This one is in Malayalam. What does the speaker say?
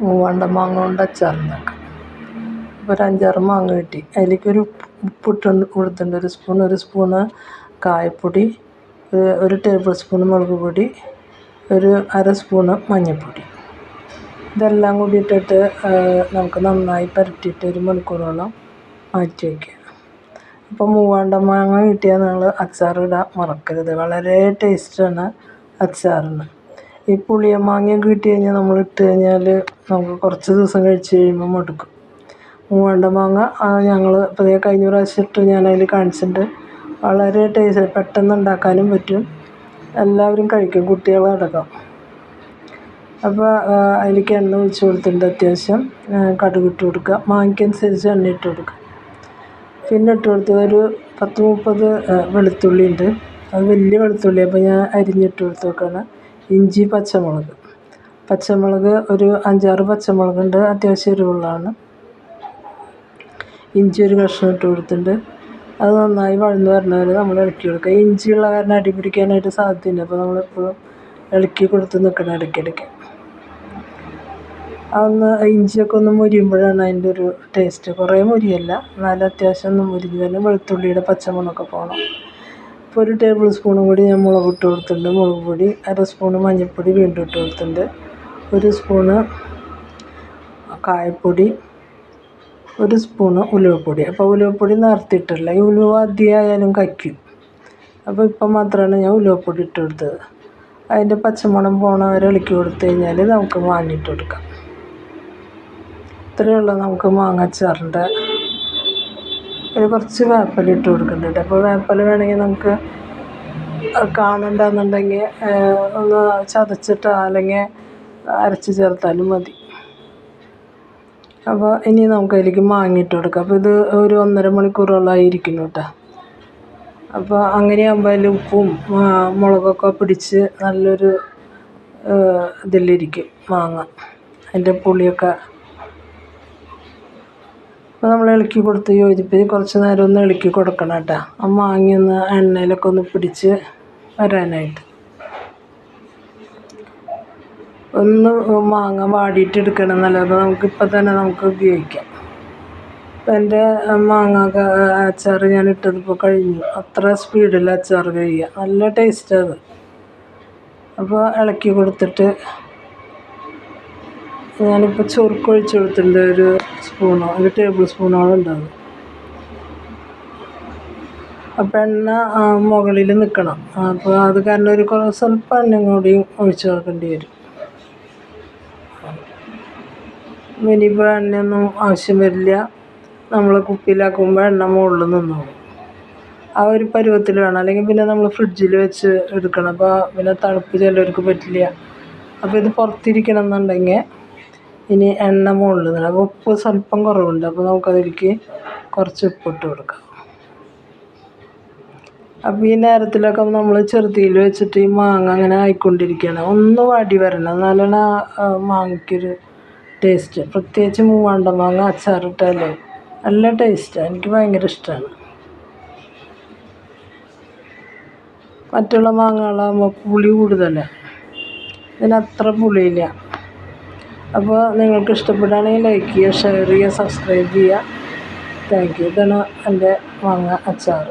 മൂവാണ്ട മാങ്ങ കൊണ്ട് അച്ചാറുണ്ടാക്കാം അപ്പോൾ ഒരു അഞ്ചാറ് മാങ്ങ കിട്ടി. അതിലേക്കൊരു ഉപ്പിട്ട് കൊടുത്തിട്ടുണ്ട്. ഒരു സ്പൂൺ ഒരു സ്പൂണ് കായപ്പൊടി ഒരു- ടേബിൾ സ്പൂൺ മുളക് പൊടി ഒരു അര സ്പൂണ് മഞ്ഞൾപ്പൊടി. ഇതെല്ലാം കൂടി ഇട്ടിട്ട് നമുക്ക് നന്നായി പരട്ടിയിട്ട് ഒരു മണിക്കൂറോളം മാറ്റി വയ്ക്കുക. അപ്പോൾ മൂവാണ്ട മാങ്ങ കിട്ടിയാൽ നിങ്ങൾ അച്ചാറിടാൻ മറക്കരുത്. വളരെ ടേസ്റ്റാണ് അച്ചാറിന്. ഈ പുളിയ മാങ്ങയൊക്കെ കിട്ടി കഴിഞ്ഞാൽ നമ്മൾ ഇട്ട് കഴിഞ്ഞാൽ നമുക്ക് കുറച്ച് ദിവസം കഴിച്ച് കഴിയുമ്പോൾ മടുക്കും. മൂവാണ്ട മാങ്ങ ഞങ്ങൾ ഇപ്പോൾ കഴിഞ്ഞ പ്രാവശ്യം ഇട്ട് ഞാൻ അതിൽ കാണിച്ചിട്ടുണ്ട്. വളരെ ടേസ്റ്റ് പെട്ടെന്ന് ഉണ്ടാക്കാനും പറ്റും. എല്ലാവരും കഴിക്കും കുട്ടികളടക്കം അപ്പോൾ അതിലേക്ക് എണ്ണ ഒഴിച്ച് കൊടുത്തിട്ടുണ്ട് അത്യാവശ്യം. കടുക് ഇട്ട് കൊടുക്കുക. മാങ്ങയ്ക്കനുസരിച്ച് എണ്ണ ഇട്ട് കൊടുക്കുക. പിന്നെ ഇട്ട് കൊടുത്തത് ഒരു പത്ത് മുപ്പത് വെളുത്തുള്ളി ഉണ്ട്. അത് വലിയ വെളുത്തുള്ളി അപ്പോൾ ഞാൻ അരിഞ്ഞിട്ട് കൊടുത്ത് വെക്കാണ്. ഇഞ്ചി പച്ചമുളക്. പച്ചമുളക് ഒരു അഞ്ചാറ് പച്ചമുളകുണ്ട്. അത്യാവശ്യം എരിവുള്ളതാണ്. ഇഞ്ചി ഒരു കഷ്ണം ഇട്ട് കൊടുത്തിട്ടുണ്ട്. അത് നന്നായി വഴന്ന് വരുന്നവർ വരെ നമ്മൾ ഇളക്കി കൊടുക്കുക. ഇഞ്ചിയുള്ള കാരണം അടി പിടിക്കാനായിട്ട് സാധ്യതയുണ്ട് അപ്പോൾ നമ്മളെപ്പോഴും ഇളക്കി കൊടുത്ത് നിൽക്കണം ഇടയ്ക്കിടയ്ക്ക് അതൊന്ന് ഇഞ്ചിയൊക്കെ ഒന്ന് മുരിയുമ്പോഴാണ് അതിന്റെ ഒരു ടേസ്റ്റ് കുറേ മുരിയല്ല. എന്നാലും അത്യാവശ്യം ഒന്ന് മുരിഞ്ഞ് തന്നെ വെളുത്തുള്ളിയുടെ പച്ചമണമൊക്കെ പോകണം. ഇപ്പോൾ ഒരു ടേബിൾ സ്പൂൺ കൂടി ഞാൻ മുളക് ഇട്ട് കൊടുത്തിട്ടുണ്ട്. മുളക് പൊടി അര സ്പൂണ് മഞ്ഞൾപ്പൊടി വീണ്ടും ഇട്ട് കൊടുത്തിട്ടുണ്ട്. ഒരു സ്പൂണ് കായപ്പൊടി ഒരു സ്പൂണ് ഉലുവപ്പൊടി. അപ്പോൾ ഉലുവപ്പൊടി നിർത്തിയിട്ടില്ല ഈ ഉലുവ അധികമായാലും കയ്ക്കും അപ്പോൾ ഇപ്പം മാത്രമാണ് ഞാൻ ഉലുവപ്പൊടി ഇട്ട് കൊടുത്തത്. അതിന്റെ പച്ചമണം പോണ വരെ ഇളക്കി കൊടുത്തു കഴിഞ്ഞാൽ നമുക്ക് മാങ്ങിയിട്ട് കൊടുക്കാം. ഇത്രയേ ഉള്ളൂ നമുക്ക് മാങ്ങാച്ചാറിന്റെ ഒരു കുറച്ച് വേപ്പില ഇട്ട് കൊടുക്കുന്നുണ്ട്. അപ്പോൾ വേപ്പില വേണമെങ്കിൽ നമുക്ക് കാണണ്ടാന്നുണ്ടെങ്കിൽ ഒന്ന് ചതച്ചിട്ട് അല്ലെങ്കിൽ അരച്ച് ചേർത്താലും മതി. അപ്പോൾ ഇനി നമുക്ക് അതിലേക്ക് മാങ്ങിയിട്ട് കൊടുക്കാം. അപ്പോൾ ഇത് ഒരു ഒന്നര മണിക്കൂറോളമായി ഇരിക്കുന്നു കേട്ടോ. അപ്പോൾ അങ്ങനെയാകുമ്പോൾ അതിൽ ഉപ്പും മുളകൊക്കെ പിടിച്ച് നല്ലൊരു ഇതിലിരിക്കും മാങ്ങ. അതിന്റെ പുളിയൊക്കെ അപ്പോൾ നമ്മൾ ഇളക്കി കൊടുത്ത് യോജിപ്പിച്ച് കുറച്ച് നേരം ഒന്ന് ഇളക്കി കൊടുക്കണം കേട്ടോ. ആ മാങ്ങയൊന്ന് എണ്ണയിലൊക്കെ ഒന്ന് പിടിച്ച് വരാനായിട്ട്. ഒന്ന് മാങ്ങ വാടിയിട്ട് എടുക്കണം എന്നല്ലാതെ നമുക്ക് ഇപ്പം തന്നെ നമുക്ക് ഉപയോഗിക്കാം. ഇപ്പം എന്റെ മാങ്ങ അച്ചാർ ഞാൻ ഇട്ടതിപ്പോൾ കഴിഞ്ഞു. അത്ര സ്പീഡിൽ അച്ചാർ കഴിയുക നല്ല ടേസ്റ്റാണ് അപ്പോൾ ഇളക്കി കൊടുത്തിട്ട് ഞാനിപ്പോൾ ചൊറുക്ക് ഒഴിച്ച് ഒരു സ്പൂണോ ഒരു ടേബിൾ സ്പൂണോ ഉണ്ടാവും അപ്പം എണ്ണ മുകളിൽ നിൽക്കണം. അപ്പോൾ അത് കാരണം ഒരു സ്വല്പം എണ്ണ കൂടി ഒഴിച്ച് കൊടുക്കേണ്ടി വരും. ഇനിയിപ്പോൾ എണ്ണയൊന്നും ആവശ്യം വരില്ല. നമ്മൾ കുപ്പിയിലാക്കുമ്പോൾ എണ്ണ മുകളിൽ നിന്നോളും. ആ ഒരു പരുവത്തിൽ വേണം. അല്ലെങ്കിൽ പിന്നെ നമ്മൾ ഫ്രിഡ്ജിൽ വെച്ച് എടുക്കണം. അപ്പോൾ പിന്നെ തണുപ്പ് ചിലവർക്ക് പറ്റില്ല. അപ്പോൾ ഇത് പുറത്തിരിക്കണം എന്നുണ്ടെങ്കിൽ ഇനി എണ്ണ മുകളിൽ അപ്പോൾ ഉപ്പ് സ്വല്പം കുറവുണ്ട്. അപ്പോൾ നമുക്കതിലേക്ക് കുറച്ച് ഉപ്പിട്ട് കൊടുക്കാം. അപ്പോൾ ഈ നേരത്തിലൊക്കെ നമ്മൾ ചെറുതീയിൽ വെച്ചിട്ട് ഈ മാങ്ങ അങ്ങനെ ആയിക്കൊണ്ടിരിക്കുകയാണ്. ഒന്ന് വാടി വരണം. എന്നാലാണ് ആ മാങ്ങയ്ക്കൊരു ടേസ്റ്റ് പ്രത്യേകിച്ച് മൂവാണ്ട മാങ്ങ അച്ചാറിട്ടാലേ നല്ല ടേസ്റ്റാണ് എനിക്ക് ഭയങ്കര ഇഷ്ടമാണ് മറ്റുള്ള മാങ്ങകളാകുമ്പോൾ പുളി കൂടുതലാണ് ഇതിനത്ര പുളിയില്ല. അപ്പോൾ നിങ്ങൾക്ക് ഇഷ്ടപ്പെടുകയാണെങ്കിൽ ലൈക്ക് ചെയ്യുക ഷെയർ ചെയ്യുക സബ്സ്ക്രൈബ് ചെയ്യുക. താങ്ക് യു ഇതാണ് എന്റെ മാങ്ങ അച്ചാർ